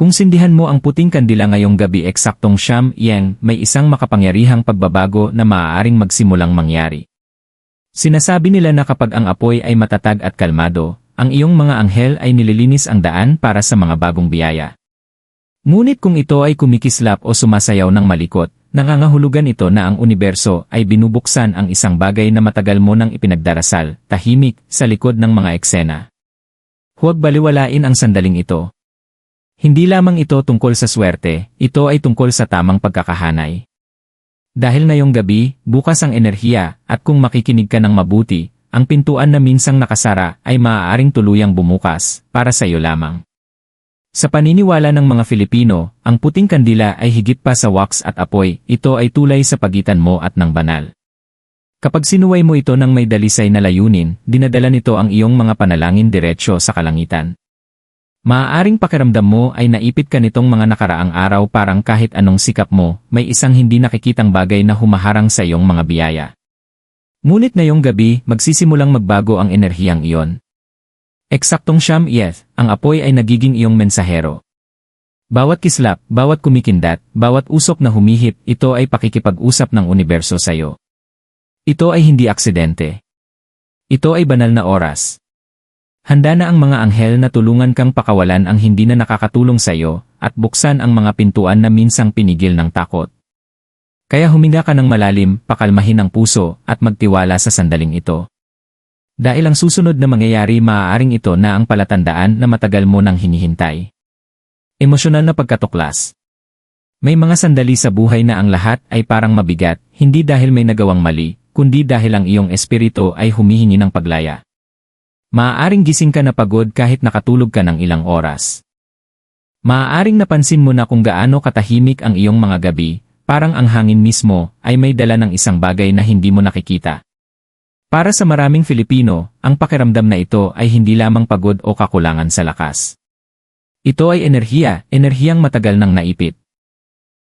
Kung sindihan mo ang puting kandila ngayong gabi eksaktong siyam yang, may isang makapangyarihang pagbabago na maaaring magsimulang mangyari. Sinasabi nila na kapag ang apoy ay matatag at kalmado, ang iyong mga anghel ay nililinis ang daan para sa mga bagong biyaya. Ngunit kung ito ay kumikislap o sumasayaw ng malikot, nangangahulugan ito na ang universo ay binubuksan ang isang bagay na matagal mo nang ipinagdarasal, tahimik, sa likod ng mga eksena. Huwag baliwalain ang sandaling ito. Hindi lamang ito tungkol sa swerte, ito ay tungkol sa tamang pagkakahanay. Dahil ngayong gabi, bukas ang enerhiya, at kung makikinig ka ng mabuti, ang pintuan na minsang nakasara ay maaaring tuluyang bumukas, para sa iyo lamang. Sa paniniwala ng mga Filipino, ang puting kandila ay higit pa sa wax at apoy, ito ay tulay sa pagitan mo at ng banal. Kapag sinuway mo ito ng may dalisay na layunin, dinadala nito ang iyong mga panalangin diretsyo sa kalangitan. Maaaring pakiramdam mo ay naipit ka nitong mga nakaraang araw parang kahit anong sikap mo, may isang hindi nakikitang bagay na humaharang sa iyong mga biyaya. Ngunit ngayong gabi, magsisimulang magbago ang enerhiyang iyon. Eksaktong siyam yes, ang apoy ay nagiging iyong mensahero. Bawat kislap, bawat kumikindat, bawat usok na humihip, ito ay pakikipag-usap ng universo sa iyo. Ito ay hindi aksidente. Ito ay banal na oras. Handa na ang mga anghel na tulungan kang pakawalan ang hindi na nakakatulong sa iyo at buksan ang mga pintuan na minsang pinigil ng takot. Kaya huminga ka ng malalim, pakalmahin ang puso at magtiwala sa sandaling ito. Dahil ang susunod na mangyayari maaaring ito na ang palatandaan na matagal mo nang hinihintay. Emosyonal na pagkatuklas. May mga sandali sa buhay na ang lahat ay parang mabigat, hindi dahil may nagawang mali, kundi dahil ang iyong espiritu ay humihingi ng paglaya. Maaaring gising ka na pagod kahit nakatulog ka ng ilang oras. Maaaring napansin mo na kung gaano katahimik ang iyong mga gabi, parang ang hangin mismo ay may dala ng isang bagay na hindi mo nakikita. Para sa maraming Filipino, ang pakiramdam na ito ay hindi lamang pagod o kakulangan sa lakas. Ito ay enerhiya, enerhiyang matagal nang naipit.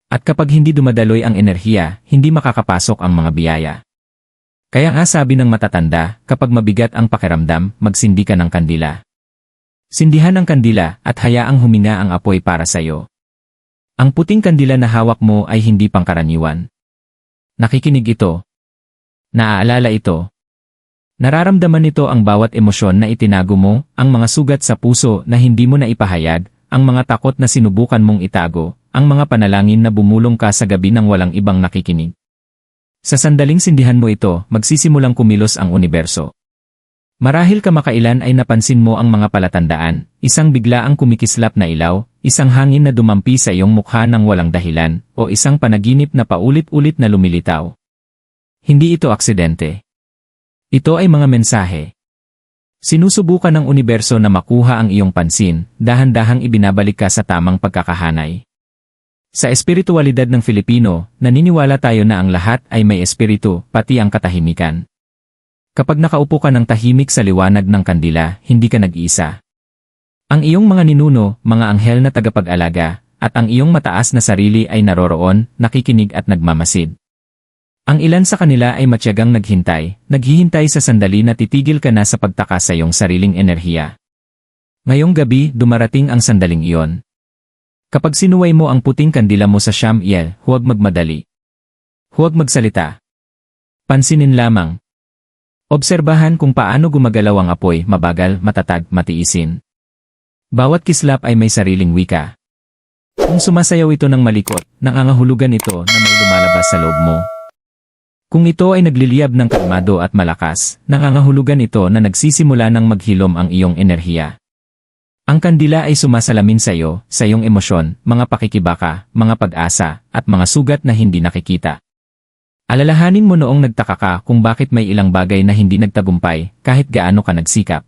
At kapag hindi dumadaloy ang enerhiya, hindi makakapasok ang mga biyaya. Kaya nga sabi ng matatanda, kapag mabigat ang pakiramdam, magsindi ka ng kandila. Sindihan ang kandila at hayaang huminga ang apoy para sa iyo. Ang puting kandila na hawak mo ay hindi pangkaraniwan. Nakikinig ito. Naaalala ito. Nararamdaman nito ang bawat emosyon na itinago mo, ang mga sugat sa puso na hindi mo na ipahayag, ang mga takot na sinubukan mong itago, ang mga panalangin na bumulong ka sa gabi nang walang ibang nakikinig. Sa sandaling sindihan mo ito, magsisimulang kumilos ang universo. Marahil kamakailan ay napansin mo ang mga palatandaan, isang bigla ang kumikislap na ilaw, isang hangin na dumampi sa iyong mukha ng walang dahilan, o isang panaginip na paulit-ulit na lumilitaw. Hindi ito aksidente. Ito ay mga mensahe. Sinusubukan ng universo na makuha ang iyong pansin, dahan-dahang ibinabalik ka sa tamang pagkakahanay. Sa espiritualidad ng Filipino, naniniwala tayo na ang lahat ay may espiritu, pati ang katahimikan. Kapag nakaupo ka ng tahimik sa liwanag ng kandila, hindi ka nag-iisa. Ang iyong mga ninuno, mga anghel na tagapag-alaga, at ang iyong mataas na sarili ay naroroon, nakikinig at nagmamasid. Ang ilan sa kanila ay matyagang naghintay, naghihintay sa sandali na titigil ka na sa pagtaka sa iyong sariling enerhiya. Ngayong gabi, dumarating ang sandaling iyon. Kapag sinuway mo ang puting kandila mo sa Sham Yel, huwag magmadali. Huwag magsalita. Pansinin lamang. Obserbahan kung paano gumagalaw ang apoy, mabagal, matatag, matiisin. Bawat kislap ay may sariling wika. Kung sumasayaw ito ng malikot, nangangahulugan ito na may lumalabas sa loob mo. Kung ito ay nagliliyab ng kalmado at malakas, nangangahulugan ito na nagsisimula ng maghilom ang iyong enerhiya. Ang kandila ay sumasalamin sa iyo, sa iyong emosyon, mga pakikibaka, mga pag-asa, at mga sugat na hindi nakikita. Alalahanin mo noong nagtaka ka kung bakit may ilang bagay na hindi nagtagumpay, kahit gaano ka nagsikap.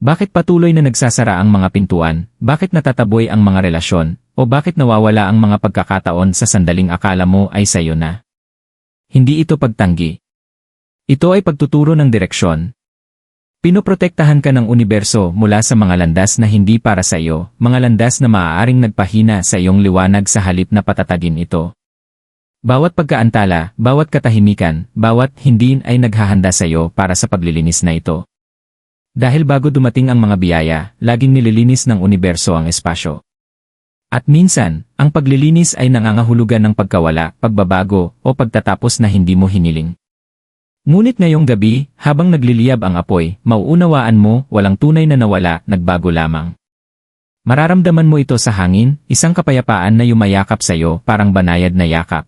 Bakit patuloy na nagsasara ang mga pintuan, bakit natataboy ang mga relasyon, o bakit nawawala ang mga pagkakataon sa sandaling akala mo ay sayo na. Hindi ito pagtanggi. Ito ay pagtuturo ng direksyon. Pinoprotektahan ka ng universo mula sa mga landas na hindi para sa iyo, mga landas na maaaring nagpahina sa iyong liwanag sa halip na patatagin ito. Bawat pagkaantala, bawat katahimikan, bawat hindi ay naghahanda sa iyo para sa paglilinis na ito. Dahil bago dumating ang mga biyaya, laging nililinis ng universo ang espasyo. At minsan, ang paglilinis ay nangangahulugan ng pagkawala, pagbabago, o pagtatapos na hindi mo hiniling. Ngunit ngayong gabi, habang nagliliyab ang apoy, mauunawaan mo, walang tunay na nawala, nagbago lamang. Mararamdaman mo ito sa hangin, isang kapayapaan na yumayakap sa iyo, parang banayad na yakap.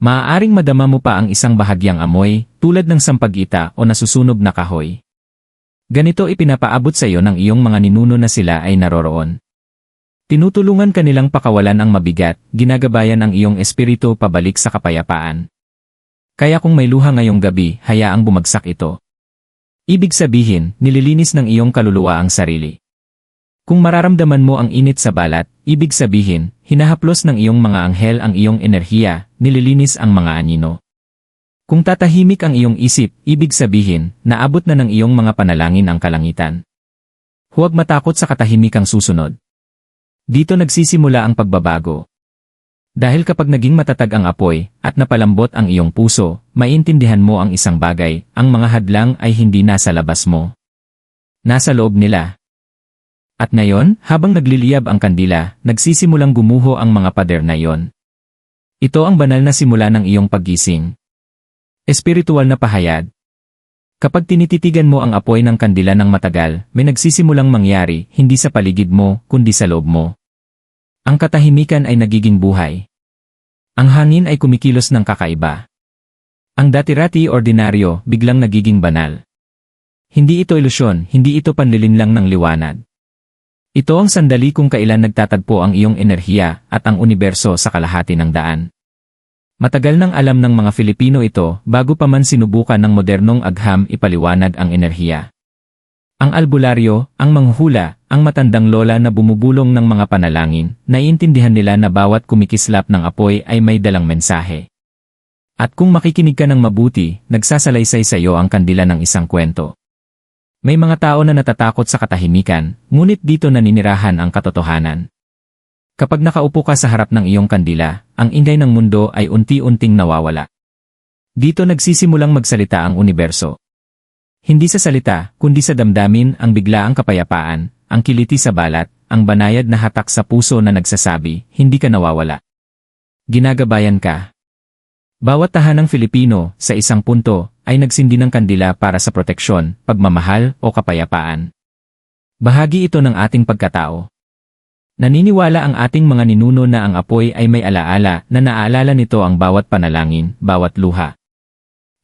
Maaaring madama mo pa ang isang bahagyang amoy, tulad ng sampagita o nasusunog na kahoy. Ganito ipinapaabot sa iyo ng iyong mga ninuno na sila ay naroroon. Tinutulungan kanilang pakawalan ang mabigat, ginagabayan ang iyong espiritu pabalik sa kapayapaan. Kaya kung may luha ngayong gabi, hayaang bumagsak ito. Ibig sabihin, nililinis ng iyong kaluluwa ang sarili. Kung mararamdaman mo ang init sa balat, ibig sabihin, hinahaplos ng iyong mga anghel ang iyong enerhiya, nililinis ang mga anino. Kung tatahimik ang iyong isip, ibig sabihin, naabot na ng iyong mga panalangin ang kalangitan. Huwag matakot sa katahimikang susunod. Dito nagsisimula ang pagbabago. Dahil kapag naging matatag ang apoy at napalambot ang iyong puso, maintindihan mo ang isang bagay, ang mga hadlang ay hindi nasa labas mo. Nasa loob nila. At ngayon, habang nagliliyab ang kandila, nagsisimulang gumuho ang mga pader na iyon. Ito ang banal na simula ng iyong paggising. Espiritual na pahayag. Kapag tinititigan mo ang apoy ng kandila ng matagal, may nagsisimulang mangyari, hindi sa paligid mo, kundi sa loob mo. Ang katahimikan ay nagiging buhay. Ang hangin ay kumikilos ng kakaiba. Ang dati-rati ordinaryo biglang nagiging banal. Hindi ito ilusyon, hindi ito panlilinlang ng liwanag. Ito ang sandali kung kailan nagtatagpo ang iyong enerhiya at ang universo sa kalahati ng daan. Matagal nang alam ng mga Filipino ito bago pa man sinubukan ng modernong agham ipaliwanag ang enerhiya. Ang albularyo, ang manghula, ang matandang lola na bumubulong ng mga panalangin, naiintindihan nila na bawat kumikislap ng apoy ay may dalang mensahe. At kung makikinig ka ng mabuti, nagsasalaysay sa iyo ang kandila ng isang kwento. May mga tao na natatakot sa katahimikan, ngunit dito naninirahan ang katotohanan. Kapag nakaupo ka sa harap ng iyong kandila, ang ingay ng mundo ay unti-unting nawawala. Dito nagsisimulang magsalita ang universo. Hindi sa salita, kundi sa damdamin ang biglaang kapayapaan, ang kiliti sa balat, ang banayad na hatak sa puso na nagsasabi, hindi ka nawawala. Ginagabayan ka. Bawat tahanang Filipino, sa isang punto, ay nagsindi ng kandila para sa proteksyon, pagmamahal o kapayapaan. Bahagi ito ng ating pagkatao. Naniniwala ang ating mga ninuno na ang apoy ay may alaala na naaalala nito ang bawat panalangin, bawat luha.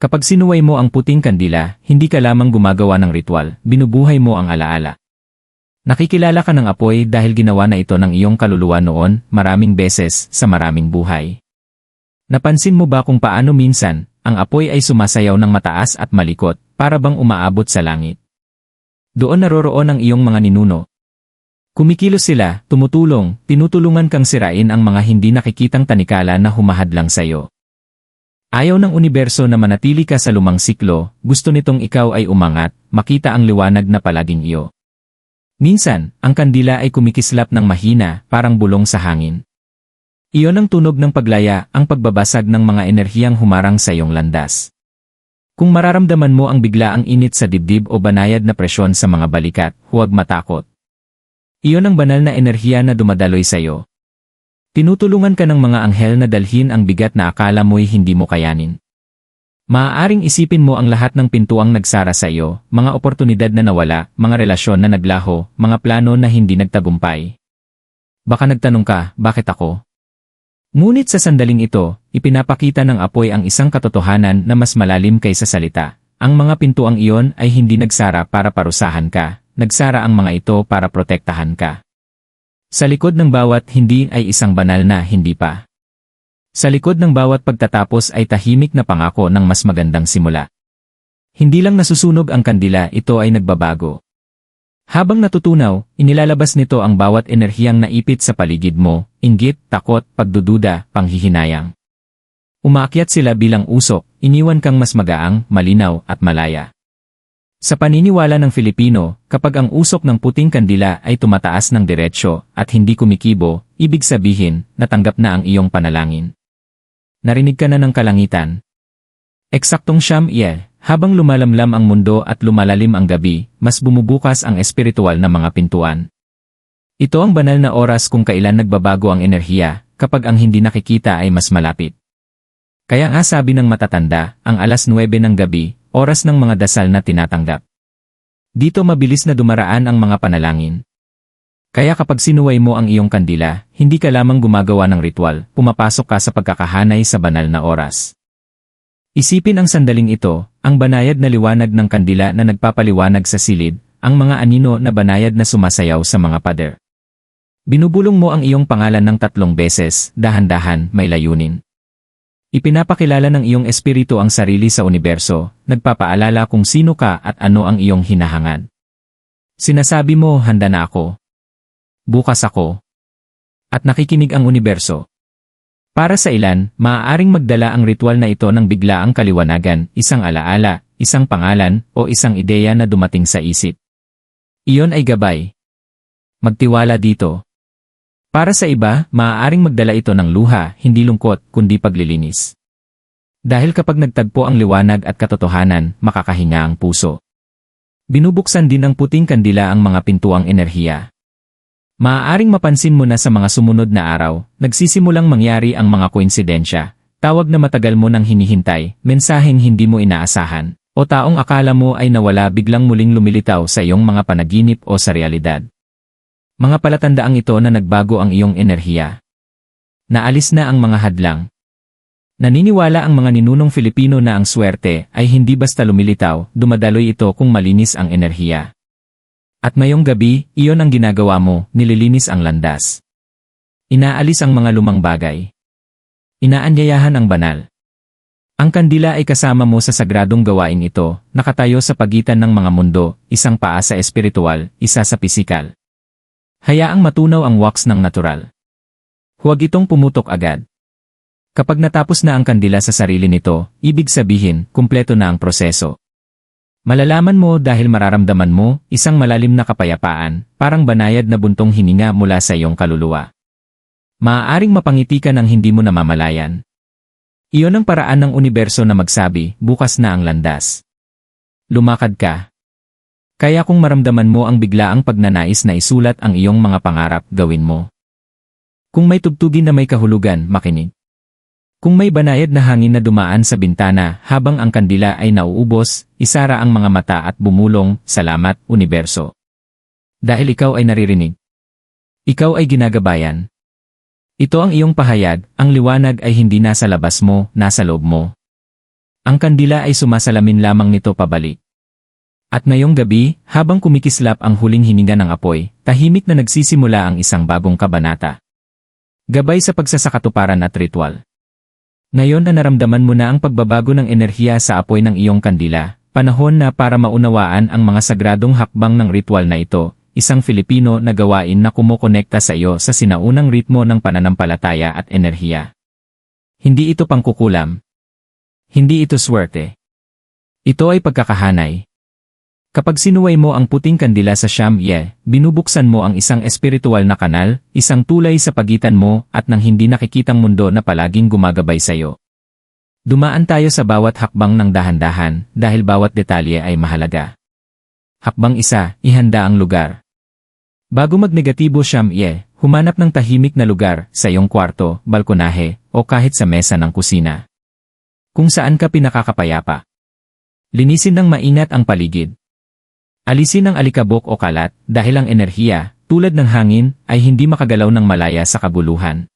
Kapag sinuway mo ang puting kandila, hindi ka lamang gumagawa ng ritual, binubuhay mo ang alaala. Nakikilala ka ng apoy dahil ginawa na ito ng iyong kaluluwa noon, maraming beses, sa maraming buhay. Napansin mo ba kung paano minsan, ang apoy ay sumasayaw ng mataas at malikot, para bang umaabot sa langit? Doon naroroon ang iyong mga ninuno. Kumikilos sila, tumutulong, tinutulungan kang sirain ang mga hindi nakikitang tanikala na humahadlang sa iyo. Ayaw ng universo na manatili ka sa lumang siklo, gusto nitong ikaw ay umangat, makita ang liwanag na palaging iyo. Minsan, ang kandila ay kumikislap ng mahina, parang bulong sa hangin. Iyon ang tunog ng paglaya, ang pagbabasag ng mga enerhiyang humarang sa iyong landas. Kung mararamdaman mo ang biglaang init sa dibdib o banayad na presyon sa mga balikat, huwag matakot. Iyon ang banal na enerhiya na dumadaloy sa iyo, Tinutulungan ka ng mga anghel na dalhin ang bigat na akala mo'y hindi mo kayanin. Maaaring isipin mo ang lahat ng pintuang nagsara sa iyo, mga oportunidad na nawala, mga relasyon na naglaho, mga plano na hindi nagtagumpay. Baka nagtanong ka, bakit ako? Ngunit sa sandaling ito, ipinapakita ng apoy ang isang katotohanan na mas malalim kaysa salita. Ang mga pintuang iyon ay hindi nagsara para parusahan ka, nagsara ang mga ito para protektahan ka. Sa likod ng bawat hindi ay isang banal na hindi pa. Sa likod ng bawat pagtatapos ay tahimik na pangako ng mas magandang simula. Hindi lang nasusunog ang kandila, ito ay nagbabago. Habang natutunaw, inilalabas nito ang bawat enerhiyang naipit sa paligid mo, inggit, takot, pagdududa, panghihinayang. Umaakyat sila bilang usok, iniwan kang mas magaang, malinaw, at malaya. Sa paniniwala ng Filipino, kapag ang usok ng puting kandila ay tumataas ng diretsyo at hindi kumikibo, ibig sabihin, natanggap na ang iyong panalangin. Narinig ka na ng kalangitan. Eksaktong siyam iye, habang lumalamlam ang mundo at lumalalim ang gabi, mas bumubukas ang espiritual na mga pintuan. Ito ang banal na oras kung kailan nagbabago ang enerhiya, kapag ang hindi nakikita ay mas malapit. Kaya nga sabi ng matatanda, ang alas 9 ng gabi, oras ng mga dasal na tinatanggap. Dito mabilis na dumaraan ang mga panalangin. Kaya kapag sinuway mo ang iyong kandila, hindi ka lamang gumagawa ng ritual, pumapasok ka sa pagkakahanay sa banal na oras. Isipin ang sandaling ito, ang banayad na liwanag ng kandila na nagpapaliwanag sa silid, ang mga anino na banayad na sumasayaw sa mga pader. Binubulong mo ang iyong pangalan ng tatlong beses, dahan-dahan, may layunin. Ipinapakilala ng iyong espiritu ang sarili sa universo, nagpapaalala kung sino ka at ano ang iyong hinahangad. Sinasabi mo, handa na ako. Bukas ako. At nakikinig ang universo. Para sa ilan, maaaring magdala ang ritual na ito ng biglaang kaliwanagan, isang alaala, isang pangalan, o isang ideya na dumating sa isip. Iyon ay gabay. Magtiwala dito. Para sa iba, maaaring magdala ito ng luha, hindi lungkot, kundi paglilinis. Dahil kapag nagtagpo ang liwanag at katotohanan, makakahinga ang puso. Binubuksan din ng puting kandila ang mga pintuang enerhiya. Maaaring mapansin mo na sa mga sumunod na araw, nagsisimulang mangyari ang mga koinsidensya, tawag na matagal mo nang hinihintay, mensaheng hindi mo inaasahan, o taong akala mo ay nawala biglang muling lumilitaw sa iyong mga panaginip o sa realidad. Mga palatandaang ito na nagbago ang iyong enerhiya. Naalis na ang mga hadlang. Naniniwala ang mga ninunong Filipino na ang swerte ay hindi basta lumilitaw, dumadaloy ito kung malinis ang enerhiya. At mayong gabi, iyon ang ginagawa mo, nililinis ang landas. Inaalis ang mga lumang bagay. Inaanyayahan ang banal. Ang kandila ay kasama mo sa sagradong gawain ito, nakatayo sa pagitan ng mga mundo, isang paa sa espiritual, isa sa pisikal. Hayaang matunaw ang wax ng natural. Huwag itong pumutok agad. Kapag natapos na ang kandila sa sarili nito, ibig sabihin, kumpleto na ang proseso. Malalaman mo dahil mararamdaman mo, isang malalim na kapayapaan, parang banayad na buntong hininga mula sa iyong kaluluwa. Maaaring mapangiti ka ng hindi mo namamalayan. Iyon ang paraan ng universo na magsabi, bukas na ang landas. Lumakad ka. Kaya kung maramdaman mo ang biglaang pagnanais na isulat ang iyong mga pangarap, gawin mo. Kung may tugtugin na may kahulugan, makinig. Kung may banayad na hangin na dumaan sa bintana habang ang kandila ay nauubos, isara ang mga mata at bumulong, salamat, universo. Dahil ikaw ay naririnig. Ikaw ay ginagabayan. Ito ang iyong pahayag, ang liwanag ay hindi nasa labas mo, nasa loob mo. Ang kandila ay sumasalamin lamang nito pabalik. At ngayong gabi, habang kumikislap ang huling hininga ng apoy, tahimik na nagsisimula ang isang bagong kabanata. Gabay sa pagsasakatuparan at ritual. Ngayon na naramdaman mo na ang pagbabago ng enerhiya sa apoy ng iyong kandila, panahon na para maunawaan ang mga sagradong hakbang ng ritual na ito, isang Filipino na gawain na kumukonekta sa iyo sa sinaunang ritmo ng pananampalataya at enerhiya. Hindi ito pangkukulam. Hindi ito swerte. Ito ay pagkakahanay. Kapag sinuway mo ang puting kandila sa Sham Ye, binubuksan mo ang isang espiritual na kanal, isang tulay sa pagitan mo at ng hindi nakikitang mundo na palaging gumagabay sa iyo. Dumaan tayo sa bawat hakbang ng dahan-dahan dahil bawat detalye ay mahalaga. Hakbang isa, ihanda ang lugar. Bago magnegatibo Sham Ye, humanap ng tahimik na lugar sa iyong kwarto, balkonahe, o kahit sa mesa ng kusina. Kung saan ka pinakakapayapa. Linisin ng mainat ang paligid. Alisin ang alikabok o kalat dahil ang enerhiya, tulad ng hangin, ay hindi makagalaw ng malaya sa kabuluhan.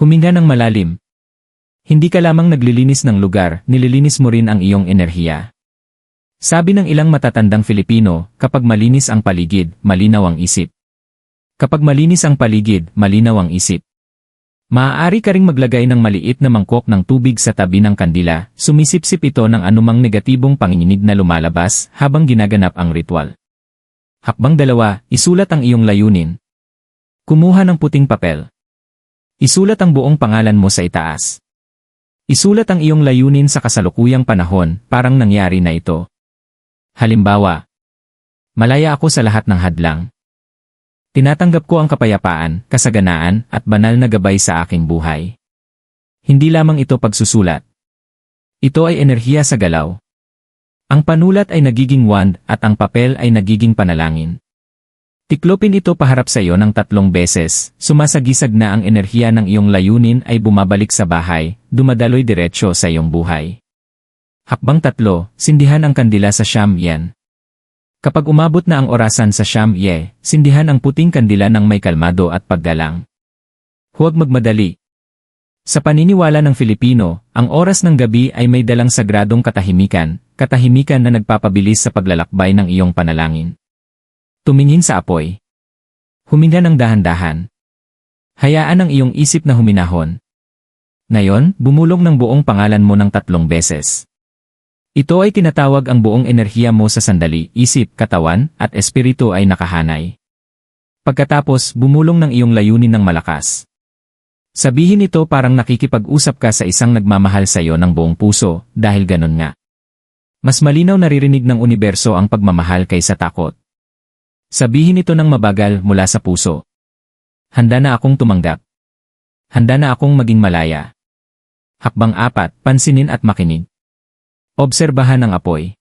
Huminga ng malalim. Hindi ka lamang naglilinis ng lugar, nililinis mo rin ang iyong enerhiya. Sabi ng ilang matatandang Filipino, kapag malinis ang paligid, malinaw ang isip. Kapag malinis ang paligid, malinaw ang isip. Maaari ka ring maglagay ng maliit na mangkok ng tubig sa tabi ng kandila, sumisipsip ito ng anumang negatibong panginginig na lumalabas habang ginaganap ang ritual. Hakbang dalawa, isulat ang iyong layunin. Kumuha ng puting papel. Isulat ang buong pangalan mo sa itaas. Isulat ang iyong layunin sa kasalukuyang panahon, parang nangyari na ito. Halimbawa, malaya ako sa lahat ng hadlang. Tinatanggap ko ang kapayapaan, kasaganaan, at banal na gabay sa aking buhay. Hindi lamang ito pagsusulat. Ito ay enerhiya sa galaw. Ang panulat ay nagiging wand at ang papel ay nagiging panalangin. Tiklopin ito paharap sa iyo ng tatlong beses, sumasagisag na ang enerhiya ng iyong layunin ay bumabalik sa bahay, dumadaloy diretsyo sa iyong buhay. Hakbang tatlo, sindihan ang kandila sa Yen. Kapag umabot na ang orasan sa Sham Ye, sindihan ang puting kandila ng may kalmado at paggalang. Huwag magmadali. Sa paniniwala ng Filipino, ang oras ng gabi ay may dalang sagradong katahimikan, katahimikan na nagpapabilis sa paglalakbay ng iyong panalangin. Tumingin sa apoy. Huminga ng dahan-dahan. Hayaan ang iyong isip na huminahon. Ngayon, bumulong ng buong pangalan mo ng tatlong beses. Ito ay tinatawag ang buong enerhiya mo sa sandali, isip, katawan, at espiritu ay nakahanay. Pagkatapos, bumulong ng iyong layunin ng malakas. Sabihin ito parang nakikipag-usap ka sa isang nagmamahal sa iyo ng buong puso, dahil ganun nga. Mas malinaw naririnig ng universo ang pagmamahal kaysa takot. Sabihin ito ng mabagal mula sa puso. Handa na akong tumanggap. Handa na akong maging malaya. Hakbang apat, pansinin at makinig. Obserbahan ang apoy.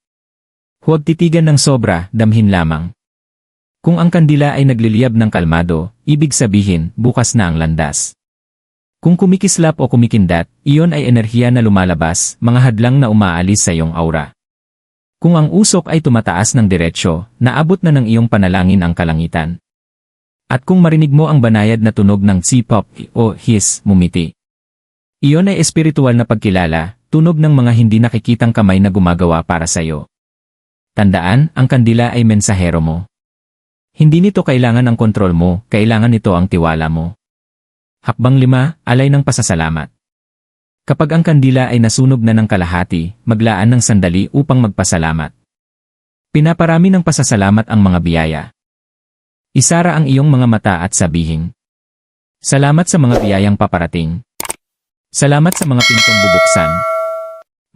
Huwag titigan ng sobra, damhin lamang. Kung ang kandila ay nagliliyab ng kalmado, ibig sabihin, bukas na ang landas. Kung kumikislap o kumikindat, iyon ay enerhiya na lumalabas, mga hadlang na umaalis sa iyong aura. Kung ang usok ay tumataas ng diretsyo, naabot na ng iyong panalangin ang kalangitan. At kung marinig mo ang banayad na tunog ng sipop o his, mumiti. Iyon ay espiritual na pagkilala, tunog ng mga hindi nakikitang kamay na gumagawa para sa iyo. Tandaan, ang kandila ay mensahero mo. Hindi nito kailangan ang kontrol mo, kailangan nito ang tiwala mo. Hakbang lima, alay ng pasasalamat. Kapag ang kandila ay nasunog na ng kalahati, maglaan ng sandali upang magpasalamat. Pinaparami ng pasasalamat ang mga biyaya. Isara ang iyong mga mata at sabihin. Salamat sa mga biyayang paparating. Salamat sa mga pintong bubuksan.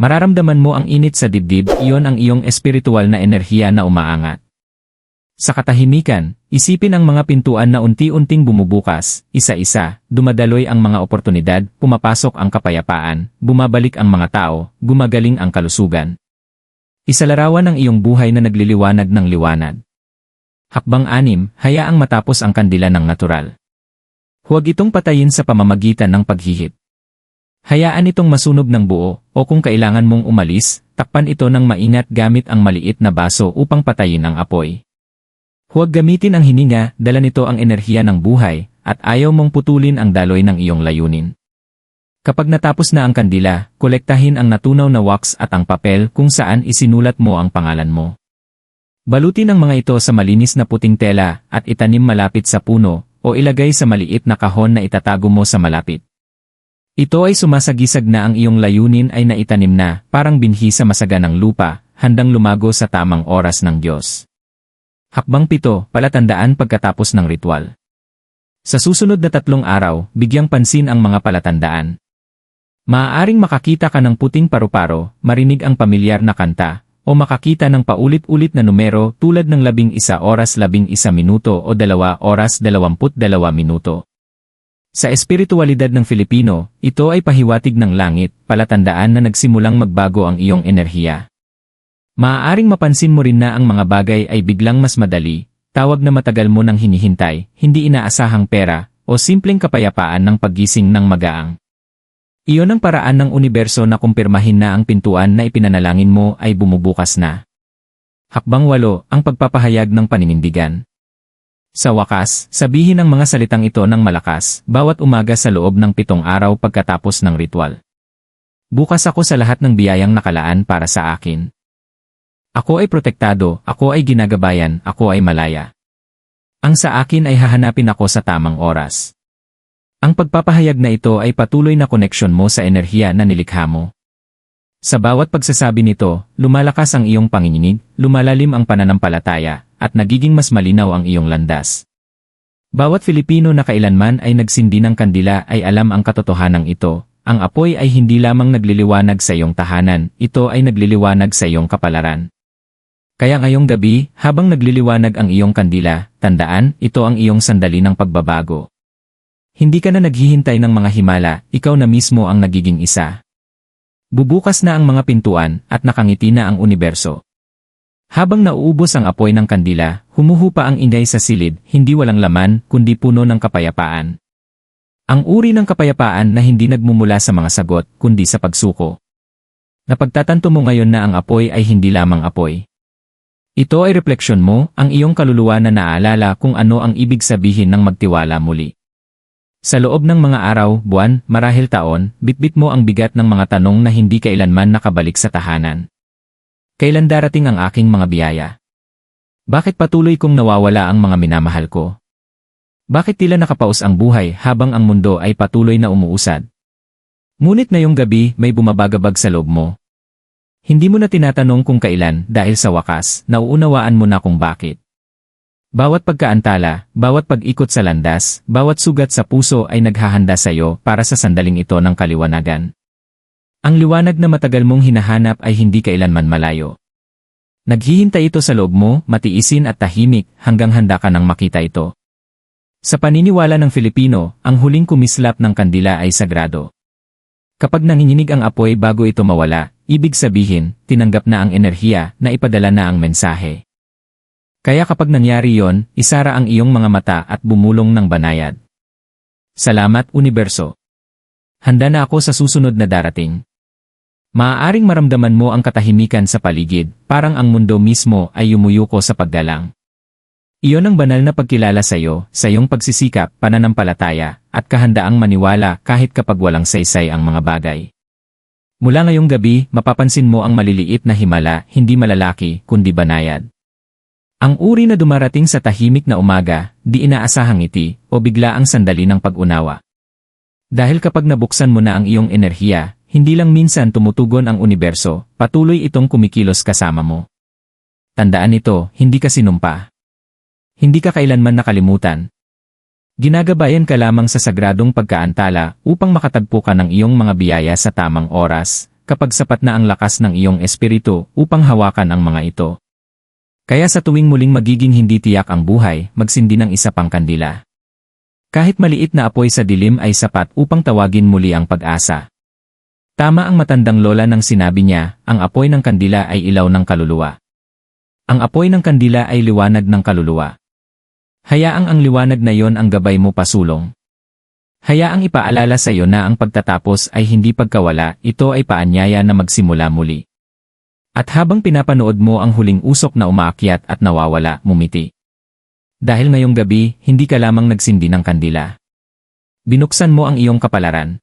Mararamdaman mo ang init sa dibdib, iyon ang iyong espiritual na enerhiya na umaangat. Sa katahimikan, isipin ang mga pintuan na unti-unting bumubukas, isa-isa, dumadaloy ang mga oportunidad, pumapasok ang kapayapaan, bumabalik ang mga tao, gumagaling ang kalusugan. Isalarawan ang iyong buhay na nagliliwanag ng liwanag. Hakbang anim, hayaang matapos ang kandila ng natural. Huwag itong patayin sa pamamagitan ng paghihip. Hayaan itong masunog ng buo, o kung kailangan mong umalis, takpan ito ng maingat gamit ang maliit na baso upang patayin ang apoy. Huwag gamitin ang hininga, dala nito ang enerhiya ng buhay, at ayaw mong putulin ang daloy ng iyong layunin. Kapag natapos na ang kandila, kolektahin ang natunaw na wax at ang papel kung saan isinulat mo ang pangalan mo. Balutin ang mga ito sa malinis na puting tela at itanim malapit sa puno o ilagay sa maliit na kahon na itatago mo sa malapit. Ito ay sumasagisag na ang iyong layunin ay naitanim na, parang binhi sa masaganang lupa, handang lumago sa tamang oras ng Diyos. Hakbang pito, palatandaan pagkatapos ng ritual. Sa susunod na tatlong araw, bigyang pansin ang mga palatandaan. Maaaring makakita ka ng puting paru-paro, marinig ang pamilyar na kanta, o makakita ng paulit-ulit na numero tulad ng labing isa oras labing isa minuto o dalawa oras dalawamput dalawa minuto. Sa espiritualidad ng Filipino, ito ay pahiwatig ng langit, palatandaan na nagsimulang magbago ang iyong enerhiya. Maaaring mapansin mo rin na ang mga bagay ay biglang mas madali, tawag na matagal mo nang hinihintay, hindi inaasahang pera, o simpleng kapayapaan ng paggising ng magaang. Iyon ang paraan ng universo na kumpirmahin na ang pintuan na ipinanalangin mo ay bumubukas na. Hakbang walo, ang pagpapahayag ng paninindigan. Sa wakas, sabihin ang mga salitang ito ng malakas, bawat umaga sa loob ng pitong araw pagkatapos ng ritual. Bukas ako sa lahat ng biyayang nakalaan para sa akin. Ako ay protektado, ako ay ginagabayan, ako ay malaya. Ang sa akin ay hahanapin ako sa tamang oras. Ang pagpapahayag na ito ay patuloy na koneksyon mo sa enerhiya na nilikha mo. Sa bawat pagsasabi nito, lumalakas ang iyong panginginig, lumalalim ang pananampalataya, at nagiging mas malinaw ang iyong landas. Bawat Filipino na kailanman ay nagsindi ng kandila ay alam ang katotohanan ito, ang apoy ay hindi lamang nagliliwanag sa iyong tahanan, ito ay nagliliwanag sa iyong kapalaran. Kaya ngayong gabi, habang nagliliwanag ang iyong kandila, tandaan, ito ang iyong sandali ng pagbabago. Hindi ka na naghihintay ng mga himala, ikaw na mismo ang nagiging isa. Bubukas na ang mga pintuan at nakangiti na ang universo. Habang nauubos ang apoy ng kandila, humuhupa ang inday sa silid, hindi walang laman, kundi puno ng kapayapaan. Ang uri ng kapayapaan na hindi nagmumula sa mga sagot, kundi sa pagsuko. Napagtatanto mo ngayon na ang apoy ay hindi lamang apoy. Ito ay refleksyon mo, ang iyong kaluluwa na naalala kung ano ang ibig sabihin ng magtiwala muli. Sa loob ng mga araw, buwan, marahil taon, bitbit mo ang bigat ng mga tanong na hindi kailanman nakabalik sa tahanan. Kailan darating ang aking mga biyaya? Bakit patuloy kong nawawala ang mga minamahal ko? Bakit tila nakapaos ang buhay habang ang mundo ay patuloy na umuusad? Ngunit ngayong gabi may bumabagabag sa loob mo. Hindi mo na tinatanong kung kailan dahil sa wakas, nauunawaan mo na kung bakit. Bawat pagkaantala, bawat pag-ikot sa landas, bawat sugat sa puso ay naghahanda sa iyo para sa sandaling ito ng kaliwanagan. Ang liwanag na matagal mong hinahanap ay hindi kailanman malayo. Naghihintay ito sa loob mo, matiisin at tahimik hanggang handa ka nang makita ito. Sa paniniwala ng Filipino, ang huling kumislap ng kandila ay sagrado. Kapag nanginginig ang apoy bago ito mawala, Ibig sabihin, tinanggap na ang enerhiya na ipadala na ang mensahe. Kaya kapag nangyari yon, isara ang iyong mga mata at bumulong ng banayad. Salamat, Universo. Handa na ako sa susunod na darating. Maaaring maramdaman mo ang katahimikan sa paligid, parang ang mundo mismo ay yumuyuko sa paggalang. Iyon ang banal na pagkilala sa iyo, sa iyong pagsisikap, pananampalataya, at kahandaang maniwala kahit kapag walang saysay ang mga bagay. Mula ngayong gabi, mapapansin mo ang maliliit na himala, hindi malalaki, kundi banayad. Ang uri na dumarating sa tahimik na umaga, di inaasahang ngiti, o bigla ang sandali ng pag-unawa. Dahil kapag nabuksan mo na ang iyong enerhiya, hindi lang minsan tumutugon ang universo, patuloy itong kumikilos kasama mo. Tandaan ito, hindi ka sinumpa. Hindi ka kailanman nakalimutan, Ginagabayan ka lamang sa sagradong pagkaantala upang makatagpo ka ng iyong mga biyaya sa tamang oras, kapag sapat na ang lakas ng iyong espiritu upang hawakan ang mga ito. Kaya sa tuwing muling magiging hindi tiyak ang buhay, magsindi ng isa pang kandila. Kahit maliit na apoy sa dilim ay sapat upang tawagin muli ang pag-asa. Tama ang matandang lola nang sinabi niya, ang apoy ng kandila ay ilaw ng kaluluwa. Ang apoy ng kandila ay liwanag ng kaluluwa. Hayaang ang liwanag na yon ang gabay mo pasulong. Hayaang ipaalala sa iyo na ang pagtatapos ay hindi pagkawala, ito ay paanyaya na magsimula muli. At habang pinapanood mo ang huling usok na umaakyat at nawawala, mumiti. Dahil ngayong gabi, hindi ka lamang nagsindi ng kandila. Binuksan mo ang iyong kapalaran.